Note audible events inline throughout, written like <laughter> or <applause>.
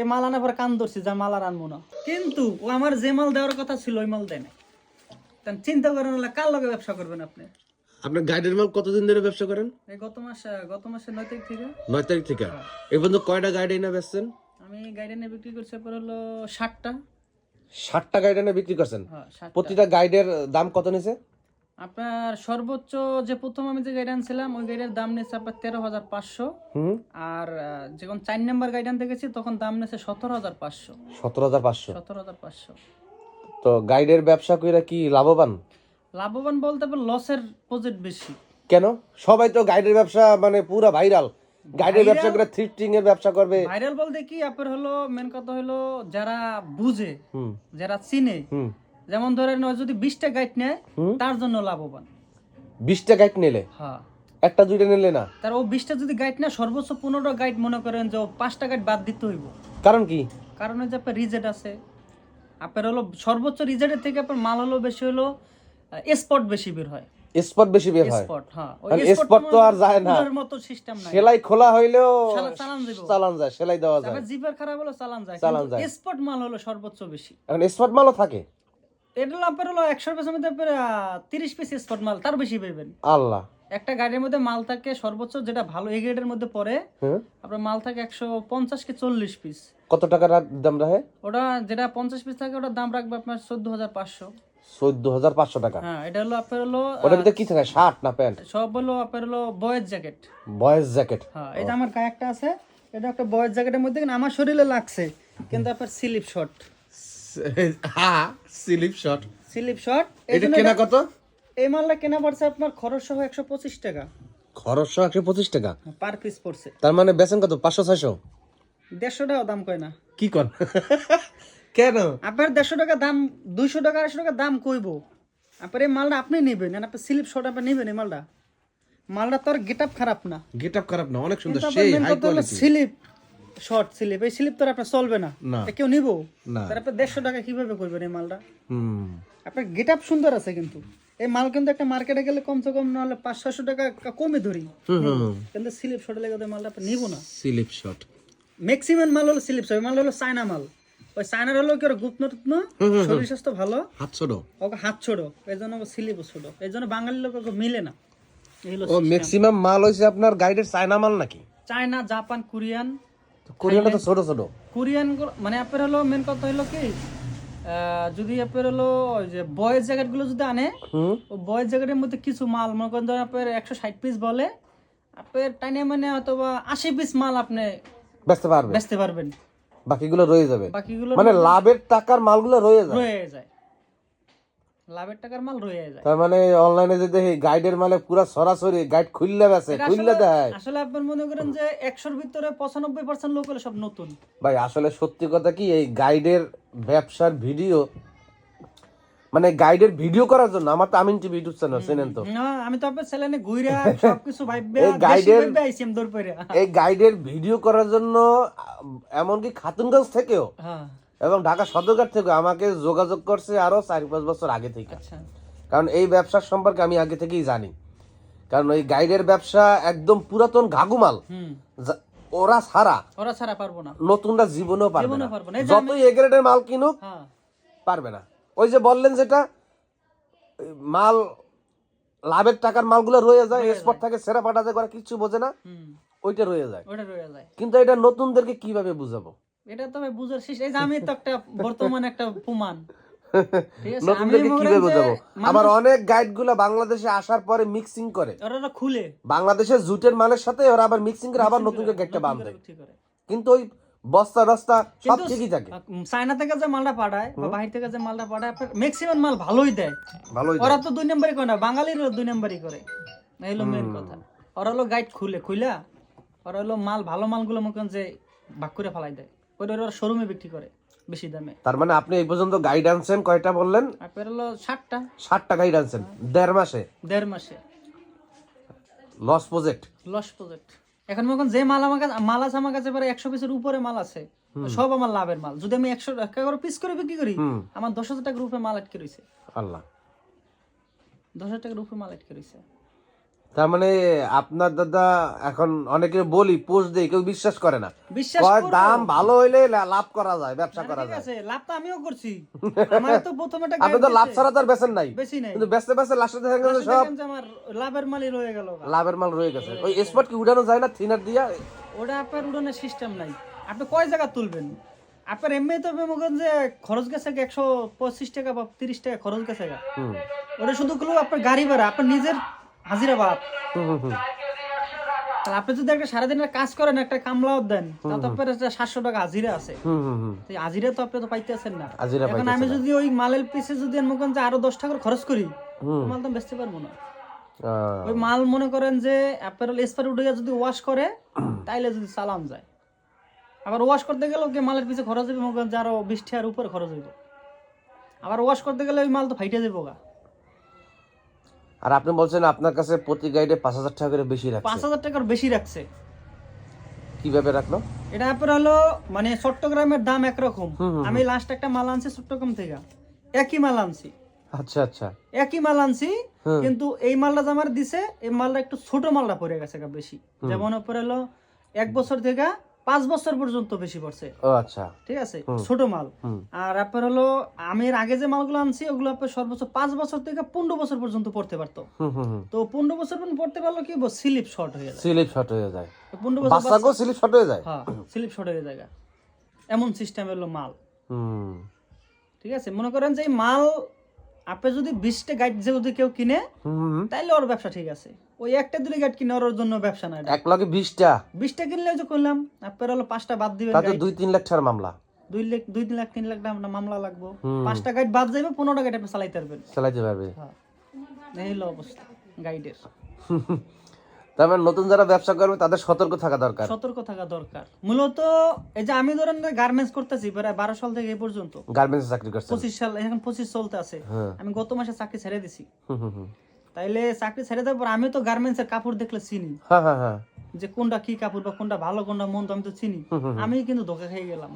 এই মাল আনার পর কান ধরছি যা মাল আর আনব না। কিন্তু ও আমার যে মাল দেওয়ার কথা ছিল ওই মাল দেয় না তাহলে চিন্তা করেন কার লগে ব্যবসা করবেন আপনি? আপনি গাইডের মাল কতদিন ধরে ব্যবসা করেন? এই গত মাস গত মাসের নয় তারিখ থেকে। নয় তারিখ থেকে? এই পর্যন্ত কয়টা গাইড এনে বেচছেন? আমি গাড়ি নিয়ে বিক্রি করছি পর হলো ষাটটা। ষাটটা গাইড এনে বিক্রি করছেন? হ্যাঁ প্রতিটা গাইডের দাম কত নিছে? আপনার সর্বোচ্চ যে প্রথম আমি যে গাড়ি আনছিলাম ওই গাইডের দাম নিয়েছে আপনার তেরো হাজার পাঁচশো। আর যখন চার নাম্বার আনতে গেছি তখন দাম নিয়েছে সতেরো হাজার পাঁচশো। সতেরো হাজার পাঁচশো? সতেরো হাজার পাঁচশো। তো গাইডের ব্যবসা কইরা কি লাভবান? লাভবান বলতে লসের প্রজেক্ট বেশি। কেন? সবাই তো গাইডের ব্যবসা মানে পুরো ভাইরাল গাইডের ব্যবসা করে থ্রিফটিং এর ব্যবসা করবে। ভাইরাল বলতে কি? আপনার হলো মেন কথা হলো যারা বুঝে হুম। যারা চিনে হুম। যেমন ধরেন যদি বিশটা গাইড নেয় তার জন্য লাভবান। বিশটা গাইড নিলে? হ্যাঁ। একটা দুইটা নিলে না? তার ও বিশটা যদি গাইড নেয় সর্বোচ্চ পনেরো গাইড মনে করেন যে পাঁচটা গাইড বাদ দিতে হইব। কারণ কি? কারণ হচ্ছে আপনার রিজেট আছে। আপনার হলো সর্বোচ্চ রিজেটের থেকে আপনার মাল হলো বেশি হলো স্পট বেশি বের হয়। স্পট বেশি বের হয়? স্পট হ্যাঁ। spot spot তো মানে আর যায় না। কুলারের মতো সিস্টেম নাই। সেলাই খোলা হইলেও চালা- চালান দিবো। চালান যায় সেলাই দেওয়া যায়। জিপার খারাপ হলো চালান যায়। চালান যায়। স্পট মাল হলো সর্বোচ্চ বেশি। এখন স্পট মালও থাকে? এটা আপনার হলো পিসের মধ্যে তিরিশ পিস স্পট মাল তার বেশি পাইবেন। আল্লাহ। একটা গাড়ির মধ্যে মাল থাকে সর্বোচ্চ যেটা ভালো এই গ্রেডের মধ্যে পড়ে হ্যাঁ। আপনার মাল থাকে একশো পঞ্চাশ কি চল্লিশ পিস কত টাকার দাম রাখে? ওটা যেটা পঞ্চাশ পিস থাকে ওটার দাম রাখবে আপনার চোদ্দ হাজার পাঁচশো। চোদ্দ হাজার পাঁচশো টাকা? হ্যাঁ এটা হলো আপনার হলো ওটার ভিতরে কি থাকে? শার্ট না প্যান্ট? সব হলো আপনার হলো জ্যাকেট বয়েজ জ্যাকেট হ্যাঁ যে আমার গায়ে একটা আছে এটা একটা জ্যাকেটের মধ্যে কিন্তু আমার শরীরে লাগছে কিন্তু আপনার স্লিপ শর্ট <laughs> হ্যাঁ স্লিপ শর্ট স্লিপ শর্ট এটা কেনা কত? এই মালটা কেনা পড়ছে আপনার খরচ সহ একশো পঁচিশ টাকা। খরচ একশো পঁচিশ টাকা? পার পিস পড়ছে। তার মানে বেচেন কত? পাঁচশো ছয়শো? দেড়শো টাকা দাম কয় না। কি কর <laughs> কেন? আপনার দেড়শো টাকা দাম দুইশো টাকা আড়াইশো টাকা দাম কইব। আপনার এই মালটা আপনি নেবেন আর আপনার স্লিপ শর্ট আপনি নেবেন এই মালটা। মালটা তোর গেট আপ খারাপ না। গেট আপ খারাপ না অনেক সুন্দর। সেই high quality slip. Short slip এই স্লিপ তো আপনার চলবে না। কেউ নিব? না। তার আপনার দেড়শো টাকা কীভাবে করবেন এই মালটা? হুম। আপনার গেট আপ সুন্দর আছে কিন্তু। এই মাল কিন্তু একটা মার্কেটে গেলে কমসে কম পাঁচ ছশো টাকা কমে ধরি। কিন্তু স্লিপ শর্টে লেগে মালটা আপনি নিব না। স্লিপ শর্ট ম্যাক্সিমাম মাল হলো স্লিপ শর্ট মাল হলো চায়না মাল। ওই চায়নার হলো কি গুপ্ত টুপ্ত শরীর স্বাস্থ্য ভালো? হাত ছোট ওকে হাত ছোড়ো এই জন্য স্লিপ ছোট। এই জন্য বাঙালি লোক মিলে না। ও ম্যাক্সিমাম মাল হইছে আপনার গাইডের চায়না মাল নাকি? China Japan Korean. কোরিয়ানটা তো ছোট ছোট। কোরিয়ান মানে আপনার হলো মেন কথা হলো কি যদি আপনার হলো যে বয়েজ জ্যাকেটগুলো যদি আনে বয়েজ জ্যাকেটের মধ্যে কিছু মাল মনে করেন ধরেন আপনার একশো ষাট পিস বলে আপনার টাইনে মানে হয়তো বা আশি পিস মাল আপনি বেচতে পারবে বেচতে পারবেন। বাকিগুলো রয়ে যাবে। বাকিগুলো মানে লাভের টাকার মালগুলো রয়ে যাবে রয়ে যায়। লাভের টাকার মাল রয়ে যায়। তার মানে অনলাইনে যে দেখি গাইডের মালে পুরা সরাসরি গাইড খুললে বেছে খুললে দেয়। আসলে আপনার মনে করেন যে একশোর ভিতরে পঁচানব্বই পার্সেন্ট লোক হলো সব নতুন। ভাই আসলে সত্যি কথা কি এই গাইডের ব্যবসার ভিডিও মানে গাইডের ভিডিও করার জন্য আমার তো আমিন টিভি ইউটিউব চ্যানেল চেনেন তো? না, আমি তো আপনার ছেলে ঘুরে <laughs> সবকিছু ভাইবে এই পেরে এই গাইডের ভিডিও করার জন্য এমনকি খাতুনগঞ্জ থেকেও হ্যাঁ। এবং ঢাকা সদরঘাট থেকে আমাকে যোগাযোগ করছে আরও চার পাঁচ বছর আগে থেকে। আচ্ছা। কারণ এই ব্যবসার সম্পর্কে আমি আগে থেকেই জানি। কারণ ওই গাইডের ব্যবসা একদম পুরাতন ঘাগুমাল ওরা ছাড়া। ওরা ছাড়া পারব না। নতুনরা জীবনেও পারবে না। যতই এ গ্রেডের মাল কিনুক হ্যাঁ। পারবে না। ওই যে বললেন যেটা মাল লাভের টাকার মালগুলো রয়ে যায় এক্সপোর্ট থাকে সেরা পাঠাতে করে কিছু বোঝে না। ওইটা রয়ে যায়। ওটা রয়ে যায়। কিন্তু এটা নতুনদেরকে কীভাবে বুঝাবো? এটা তো ভাই বুঝার শেষ এই যে আমি তো একটা বর্তমান একটা প্রমাণ। নতুনদেরকে কীভাবে বোঝাবো? আবার অনেক বাংলাদেশে আসার পরে মিক্সিং করে। ওরা খুলে। জুটের মালের সাথে ওরা আবার মিক্সিং করে আবার নতুন করে গাইডটা কিন্তু ওই বস্তা রস্তা সব ঠিকই থাকে। চায়না থেকে যে মালটা পাঠায় বা বাহির থেকে যে মালটা পাঠায় ম্যাক্সিমাম মাল ভালোই দেয়। ভালোই ওরা তো দুই নম্বরই করে না বাঙালিরও দুই নম্বরই করে। এই হলো মেন কথা। ওরা হলো গাইড খুলে খুইলা ওরা হলো মাল ভালো মালগুলো মনে যে ভাগ করে ফেলাই দেয়। ওইটা ওরা শোরুমে বিক্রি করে বেশি দামে। তার মানে আপনি এই পর্যন্ত গাইড আনছেন কয়টা বললেন? আর পের হলো ষাটটা। ষাটটা গাইড আনছেন দেড় মাসে? দেড় মাসে। লস প্রজেক্ট লস প্রজেক্ট এখন মনে যে মাল আমার কাছে মাল আছে আমার কাছে প্রায় একশো পিসের উপরে মাল আছে। সব আমার লাভের মাল। যদি আমি একশো টাকা করে পিস করে বিক্রি করি আমার দশ হাজার টাকার উপরে মাল আটকে রয়েছে আল্লাহ। দশ হাজার টাকার উপরে মাল আটকে রয়েছে তার মানে আপনার দাদা এখন অনেকে বলি পোস্ট দেই কেউ বিশ্বাস করে না। বিশ্বাস দাম ভালো হইলে লাভ করা যায় ব্যবসা করা যায়। লাভ তো আমিও করছি। <laughs> আমার তো প্রথমে আপনি তো লাভ ছাড়া তো আর বেচেন নাই। বেশি নাই। কিন্তু বেচতে বেচতে লাস্টে দেখা লাস্টে সব আমার লাভের মালই রয়ে গেল। লাভের মাল রয়ে গেছে। ওই স্পট কি উঠানো যায় না থিনার দিয়া? ওটা আপনার উড়ানের সিস্টেম নাই। আপনি কয় জায়গা তুলবেন? আপনার এমনি তো যে খরচ গেছে একশো পঁচিশ টাকা বা তিরিশ টাকা খরচ গেছে ওটা শুধু গুলো আপনার গাড়ি ভাড়া আপনার নিজের হাজিরা বাদ হুম, হুম, হুম। তাহলে আপনি যদি একটা সারাদিনের কাজ করেন একটা কামলাও দেন তাতে আপনার সাতশো টাকা হাজিরা আছে। হাজিরা তো আপনি তো পাইতেছেন না। এখন আমি যদি ওই মালের পিছে যদি মনে যে আরও দশ টাকা করে খরচ করি মাল তো বেচতে পারব না। ওই মাল মনে করেন যে অ্যাপারেল এসপার উঠে যদি ওয়াশ করে তাইলে যদি চালান যায়। আবার ওয়াশ করতে গেলেও কি মালের পিছে খরচ হবে মনে করেন যে আরও বিশ টাকার উপরে খরচ হইব। আবার ওয়াশ করতে গেলে ওই মাল তো ফাইটে যাব গা আর আপনি বলছেন আপনার কাছে প্রতি গাইডে পাঁচ হাজার টাকা করে বেশি পাঁচ রাখছে হাজার টাকার বেশি রাখছে। কীভাবে রাখল? এটা আপনার হলো মানে চট্টগ্রামের দাম একরকম। আমি লাস্ট একটা মাল আনছি চট্টগ্রাম থেকে। একই মাল আনছি। আচ্ছা আচ্ছা। একই মাল আনছি কিন্তু এই মালটা যে আমার দিছে এই মালটা একটু ছোট মালটা পড়ে গেছে বেশি। যেমন উপরে হলো এক বছর থেকে পাঁচ বছর পর্যন্ত বেশি পড়ছে। আচ্ছা। ঠিক আছে? ছোট মাল। আর আপনার হলো আমি এর আগে যে মালগুলো আনছি ওগুলো আপনার সর্বোচ্চ পাঁচ বছর থেকে পনেরো বছর পর্যন্ত পড়তে পারতো। তো পনেরো বছর পর্যন্ত পড়তে পারল কি স্লিপ শর্ট হয়ে যায়। স্লিপ শর্ট হয়ে যায়। পনেরো বছর স্লিপ শর্ট হয়ে যায়? হ্যাঁ স্লিপ শর্ট হয়ে যায় এমন সিস্টেম হলো মাল। হুম। ঠিক আছে? মনে করেন যে মাল আপনি যদি বিশটা গাইড যদি কেউ কিনে। তাইলে ওর ব্যবসা ঠিক আছে। ওই একটা দুটো গাইড কিনে ওর জন্য ব্যবসা না এক লগে বিশটা? বিশটা কিনলে যে করলাম আপনার হলো পাঁচটা বাদ দিবেন তাতে দুই তিন লাখ ছাড় মামলা। দুই লাখ দুই তিন লাখ তিন লাখ টাকা মামলা লাগবো। পাঁচটা গাইড বাদ যাবে পনেরোটা গাইড আপনি চালাইতে পারবেন। চালাইতে পারবে। হ্যাঁ। এই হলো অবস্থা গাইডের। <laughs> নতুন যারা ব্যবসা করবে তাদের সতর্ক থাকা দরকার। সতর্ক থাকা দরকার। মূলত এই যে আমি ধরেন গার্মেন্টস করতেছি প্রায় বারো সাল থেকে এই পর্যন্ত। গার্মেন্টস চাকরি করছেন? পঁচিশ সাল এখন পঁচিশ চলতে আছে। হ্যাঁ। আমি গত মাসে চাকরি ছেড়ে দিছি। তাইলে চাকরি ছেড়ে দেওয়ার পর আমি তো গার্মেন্টস এর কাপড় দেখলে চিনি। হ্যাঁ হ্যাঁ হ্যাঁ। যে কোনটা কি কাপড় বা কোনটা ভালো কোনটা মন্দ আমি তো চিনি। আমি কিন্তু ধোকা খেয়ে গেলাম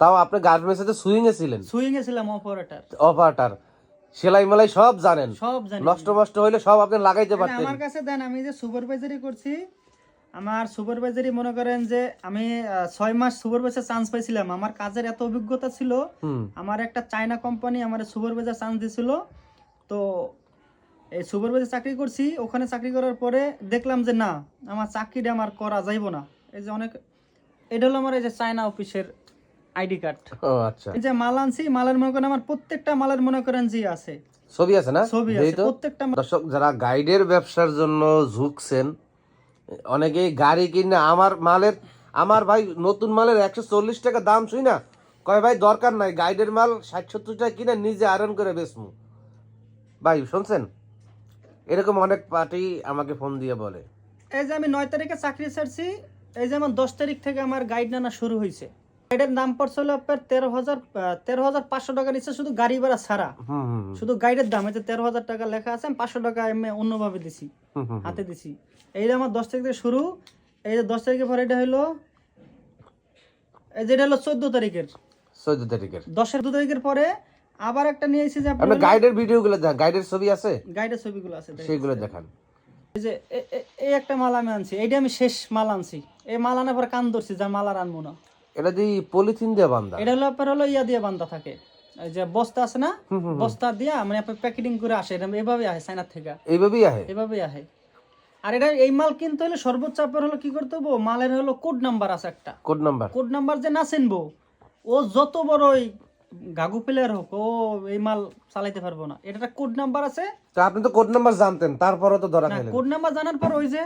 তাও আপনি গার্মেন্টস এ সুইং এ ছিলেন? সুইং এ ছিলাম অপারেটর অপারেটার সেলাই মেলাই সব জানেন। সব জানি। নষ্ট নষ্ট হইলে সব আপনি লাগাইতে পারতেন আমার কাছে দেন আমি যে সুপারভাইজারি করছি আমার সুপারভাইজারি মনে করেন যে আমি ছয় মাস সুপারভাইজার চান্স পাইছিলাম। আমার কাজের এত অভিজ্ঞতা ছিল আমার একটা চায়না কোম্পানি আমার সুপারভাইজার চান্স দিছিল। তো এই সুপারভাইজার চাকরি করছি ওখানে চাকরি করার পরে দেখলাম যে না আমার চাকরিটা আমার করা যাইব না। এই যে অনেক এটা হলো আমার এই যে চায়না অফিসের আইডি কার্ড। ও আচ্ছা। এই যে মাল আনছি মালের মনে করেন আমার প্রত্যেকটা মালের মনে করেন যে আছে। ছবি আছে না? ছবি আছে প্রত্যেকটা দর্শক যারা গাইডের ব্যবসার জন্য ঝুঁকছেন অনেকেই গাড়ি কিনে আমার মালের আমার ভাই নতুন মালের একশো চল্লিশ টাকা দাম শুই না। কয় ভাই দরকার নাই গাইডের মাল ষাট সত্তর টাকা কিনে নিজে আয়রন করে বেচমু। ভাই শুনছেন? এরকম অনেক পার্টি আমাকে ফোন দিয়ে বলে। এই যে আমি নয় তারিখে চাকরি ছাড়ছি এই যে আমার দশ তারিখ থেকে আমার গাইড নানা শুরু হয়েছে দাম পড়ছিল আপনার তেরো হাজার তেরো হাজার পাঁচশো টাকা নিচ্ছে শুধু গাড়ি ভাড়া ছাড়া। শুধু গাইডের দাম তেরো হাজার টাকা লেখা আছে আমি পাঁচশো টাকা এমনি অন্যভাবে দিছি হাতে দিছি। এইটা আমার দশ তারিখ থেকে শুরু এই যে দশ তারিখের পরে এটা হলো এই যে হলো চোদ্দ তারিখের। চোদ্দ তারিখের। দশের দু তারিখের পরে আবার একটা নিয়ে এসেছি যে আপনি গাইডের ভিডিও গুলো দেখ গাইডের ছবি আছে? গাইডের ছবিগুলো আছে দেখেন। সেইগুলো দেখান। এই যে এই একটা মাল আমি আনছি এইটা আমি শেষ মাল আনছি। এই মাল আনার পর কান ধরছি যা মাল আর আনব না। এটা দিয়ে পলিথিন দিয়ে বান্ধা। এটা হলো আপনার হলো ইয়া দিয়ে বান্ধা থাকে। যে বস্তা আছে না বস্তা দিয়া মানে আপনার প্যাকেটিং করে আসে এটা এভাবে আসে থেকে। এইভাবেই এভাবেই আসে আর এটা এই মাল কিনতে হলে সর্বোচ্চ আপনার হলো কি করতে হব? মালের হলো কোড নাম্বার আছে একটা। কোড নাম্বার কোড নাম্বার যে না চিনবো ও যত বড় ওই গাগু প্লেয়ার হোক ও এই মাল চালাইতে পারব না। এটা কোড নাম্বার আছে। আপনি তো কোড নাম্বার জানতেন তারপরও তো ধরা কোড নাম্বার জানার পর ওই যে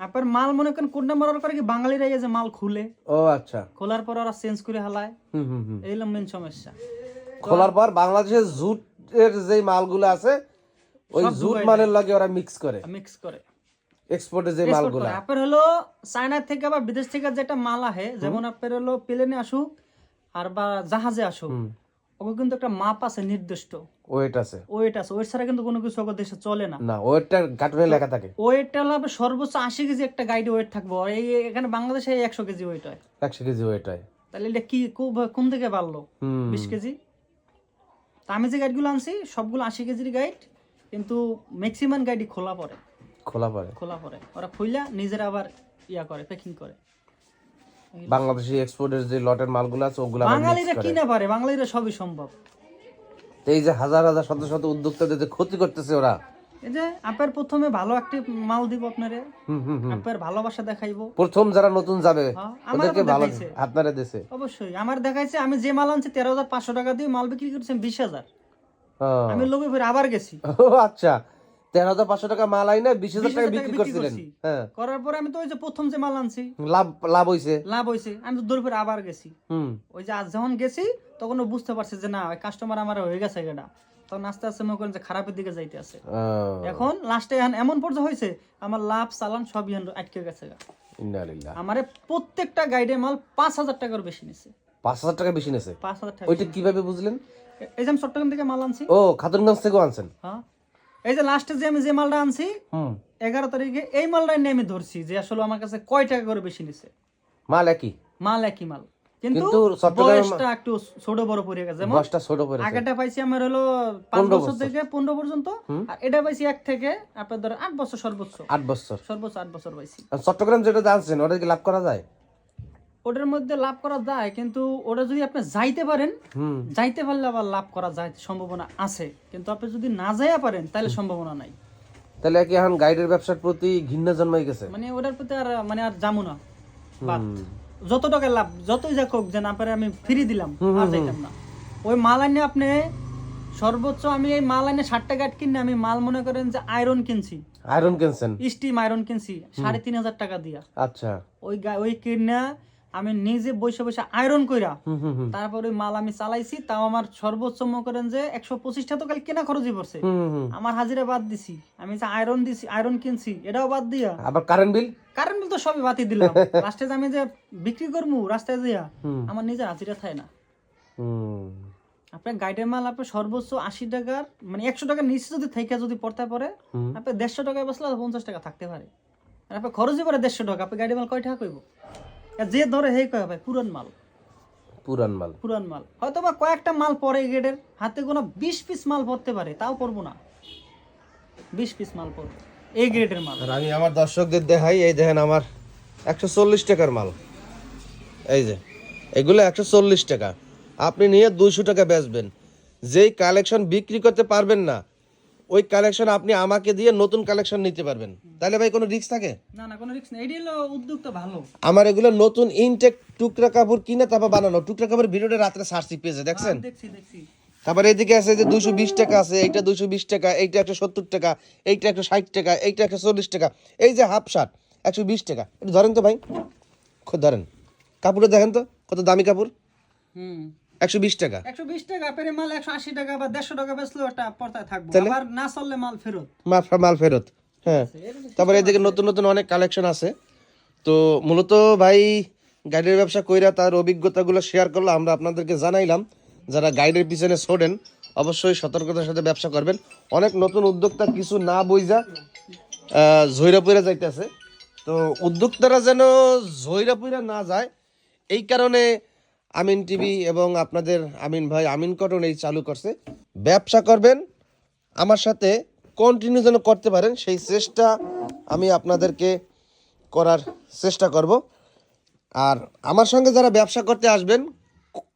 আপনার মাল মনে করেন কোড নাম্বার করে কি বাঙালিরা এই যে মাল খুলে। ও আচ্ছা। খোলার পর ওরা চেঞ্জ করে হালায়। হুম হুম হুম। এই হলো মেন সমস্যা। খোলার পর বাংলাদেশের জুটের যে মালগুলো আছে ওই জুট মালের লাগে ওরা মিক্স করে। মিক্স করে। এক্সপোর্টের যে মালগুলো। আপনার হলো চায়না থেকে বা বিদেশ থেকে যেটা মাল আহে যেমন আপনার হলো প্লেনে আসুক আর বা জাহাজে আসুক ওকে কিন্তু একটা মাপ আছে নির্দিষ্ট। ওয়েট আছে। ওয়েট আছে ওয়েট ছাড়া কিন্তু কোনো কিছু দেশে চলে না। না ওয়েটটা কার্টুনে লেখা থাকে। ওয়েটটা সর্বোচ্চ আশি কেজি একটা গাইডে ওয়েট থাকব। আর এই এখানে বাংলাদেশে একশো কেজি ওয়েট হয়। একশো কেজি ওয়েট হয়। তাহলে এটা কি কোন থেকে বাড়লো? বিশ কেজি? তা আমি যে গাইডগুলো আনছি সবগুলো আশি কেজির গাইড কিন্তু ম্যাক্সিমাম গাইডই খোলা পড়ে। খোলা পড়ে। খোলা পরে ওরা খুইলা নিজেরা আবার ইয়া করে প্যাকিং করে। বাংলাদেশি এক্সপোর্টের যে লটের মালগুলো আছে ওগুলো বাঙালিরা। কিনা পারে বাঙালিরা সবই সম্ভব। এই যে হাজার হাজার শত শত উদ্যোক্তাদের যে ক্ষতি করতেছে ওরা। এই যে প্রথমে ভালো একটা মাল দিব আপনারে। ভালোবাসা দেখাইবো। প্রথম যারা নতুন যাবে হ্যাঁ, ওদেরকে ভালো। আপনারা দেশে। অবশ্যই আমার দেখাইছে আমি যে মাল আনছি তেরো হাজার পাঁচশো টাকা দিয়ে মাল বিক্রি করছি বিশ হাজার। আমি লোভে ফিরে আবার গেছি। ও আচ্ছা। তেরো হাজার পাঁচশো টাকা মাল আইনে বিশ হাজার টাকা বিক্রি করছিলেন। হ্যাঁ। করার পরে আমি তো ওই যে প্রথম যে মাল আনছি। লাভ লাভ হইছে। লাভ আমি তো আবার গেছি। হুম। ওই যে আজ যখন গেছি তখন ও বুঝতে পারছে যে না কাস্টমার আমার হয়ে গেছে এটা তখন আস্তে আস্তে মনে করেন যে খারাপের দিকে যাইতে আছে। এখন লাস্টে এমন পর্যায়ে হয়েছে আমার লাভ চালান সব ইহান আটকে গেছে। আমারে প্রত্যেকটা গাইডের মাল পাঁচ হাজার টাকার বেশি নিছে। পাঁচ হাজার টাকা বেশি নেছে? পাঁচ হাজার টাকা ওইটা কীভাবে বুঝলেন? এই যে আমি চট্টগ্রাম থেকে মাল আনছি। ও খাতুনগঞ্জ থেকেও আনছেন? হ্যাঁ। এই যে লাস্টে যে আমি যে মালটা আনছি এগারো তারিখে এই মালটাই নিয়ে আমি ধরছি যে আসলে আমার কাছে কয় টাকা করে বেশি নিছে। মাল একই? মাল একই মাল। কিন্তু বয়সটা একটু ছোট বড় পড়ে গেছে। যেমন ছোট করে আগেটা পাইছি আমার হলো পাঁচ বছর থেকে পনেরো পর্যন্ত আর এটা পাইছি এক থেকে আপনার ধর আট বছর সর্বোচ্চ। আট বছর। সর্বোচ্চ আট বছর পাইছি। চট্টগ্রাম যেটা জানছেন ওটা কি লাভ করা যায়? ওটার মধ্যে লাভ করা যায় কিন্তু ওটা যদি আপনি যাইতে পারেন যাইতে পারলে আবার লাভ করা যায় সম্ভাবনা আছে। কিন্তু আপনি যদি না যাইয়া পারেন তাহলে সম্ভাবনা নাই। তাহলে কি এখন গাইডের ব্যবসার প্রতি ঘৃণা জন্মাই গেছে? মানে ওটার প্রতি আর মানে আর যাব না। যত টাকা লাভ যতই যাক হোক যে না পারে আমি ফ্রি দিলাম আর যাইতাম না। ওই মাল আইনে আপনি সর্বোচ্চ আমি এই মাল আইনে ষাট টাকা কিনে আমি মাল মনে করেন যে আয়রন কিনছি। আয়রন কিনছেন? স্টিম আয়রন কিনছি সাড়ে তিন হাজার টাকা দিয়া। আচ্ছা। ওই ওই কিনা আমি নিজে বসে বসে আয়রন কইরা তারপর মাল আমি চালাইছি তাও আমার সর্বোচ্চ মনে করেন যে একশো পঁচিশটা তো কাল কেনা খরচই পড়ছে। আমার হাজিরা বাদ দিছি আমি যে আয়রন দিছি আয়রন কিনছি এটাও বাদ দিয়া। আবার কারেন্ট বিল কারণ তো সবই বাতি দিলাম। <laughs> লাস্টে আমি যে বিক্রি করব রাস্তায় দিয়া আমার নিজের হাজিরা থাকে না। আপনার গাইডের মাল আপনার সর্বোচ্চ আশি টাকার মানে একশো টাকার নিচে যদি থেকে যদি পড়তে পারে। আপনার দেড়শো টাকায় বসলে পঞ্চাশ টাকা থাকতে পারে। আর আপনার খরচই পড়ে দেড়শো টাকা আপনি গাইডের মাল কয় টাকা কইব? যে ধরে হে কয় ভাই পুরান মাল। পুরান মাল। পুরান মাল। হয়তো বা কয়েকটা মাল পরে গেটের হাতে কোনো বিশ পিস মাল পড়তে পারে তাও পড়ব না। বিশ পিস মাল পড়বে এই গ্রেডের মাল। আর আমি আমার দর্শকদের দেখাই এই দেখেন আমার একশো চল্লিশ টাকার মাল। এই যে এগুলো একশো চল্লিশ টাকা। আপনি নিয়ে দুইশো টাকা বেচবেন। যেই কালেকশন বিক্রি করতে পারবেন না ওই কালেকশন আপনি আমাকে দিয়ে নতুন কালেকশন নিতে পারবেন। তাহলে ভাই কোনো রিস্ক থাকে? না না কোনো রিস্ক নেই। এটি হলো উদ্যোগ তো ভালো। আমার এগুলো নতুন ইনটেক টুকরা কাপড় কিনে তারপর বানানো। টুকরা কাপড় ভিডিওটা রাত্রে সার্চি পেয়েছে দেখছেন? দেখছি দেখছি। তারপর এইদিকে আছে যে দুশো বিশ টাকা আছে এইটা দুশো বিশ টাকা এইটা একশো সত্তর টাকা এইটা একশো ষাট টাকা এইটা একশো চল্লিশ টাকা। এই যে হাফ শার্ট একশো বিশ টাকা। একটু ধরেন তো ভাই। খুব ধরেন। কাপড়টা দেখেন তো কত দামি কাপড়? হুম। একশো বিশ টাকা। একশো বিশ টাকা পেরে মাল একশো আশি টাকা বা দেড়শো টাকা বেচলেও একটা পর্দায় থাকব। আবার না চললে মাল ফেরত। মাল মাল ফেরত হ্যাঁ। তারপরে এদিকে নতুন নতুন অনেক কালেকশন আছে। তো মূলত ভাই গাইডের ব্যবসা কইরা তার অভিজ্ঞতাগুলো শেয়ার করল আমরা আপনাদেরকে জানাইলাম। যারা গাইডের পিছনে ছোড়েন অবশ্যই সতর্কতার সাথে ব্যবসা করবেন। অনেক নতুন উদ্যোক্তা কিছু না বইজা ঝৈরা পইরা যাইতেছে। তো উদ্যোক্তারা যেন ঝৈরা পইরা না যায় এই কারণে আমিন টিভি এবং আপনাদের আমিন ভাই আমিন কটন এই চালু করছে। ব্যবসা করবেন, আমার সাথে কন্টিনিউ যেন করতে পারেন, সেই চেষ্টা আমি আপনাদেরকে করার চেষ্টা করব। আর আমার সঙ্গে যারা ব্যবসা করতে আসবেন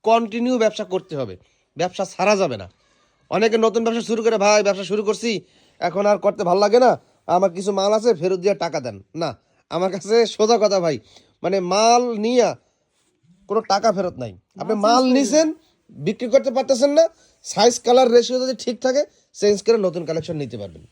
কন্টিনিউ ব্যবসা করতে হবে। ব্যবসা ছাড়া যাবে না। অনেকে নতুন ব্যবসা শুরু করে, ভাই, ব্যবসা শুরু করছি, এখন আর করতে ভালো লাগে না, আমার কিছু মাল আছে, ফেরত দিয়ে টাকা দেন। না, আমার কাছে সোজা কথা ভাই মানে মাল নিয়ে কোনো টাকা ফেরত নাই। আপনি মাল নিছেন বিক্রি করতে পারতেছেন না সাইজ কালার রেশিও যদি ঠিক থাকে চেঞ্জ করে নতুন কালেকশন নিতে পারবেন।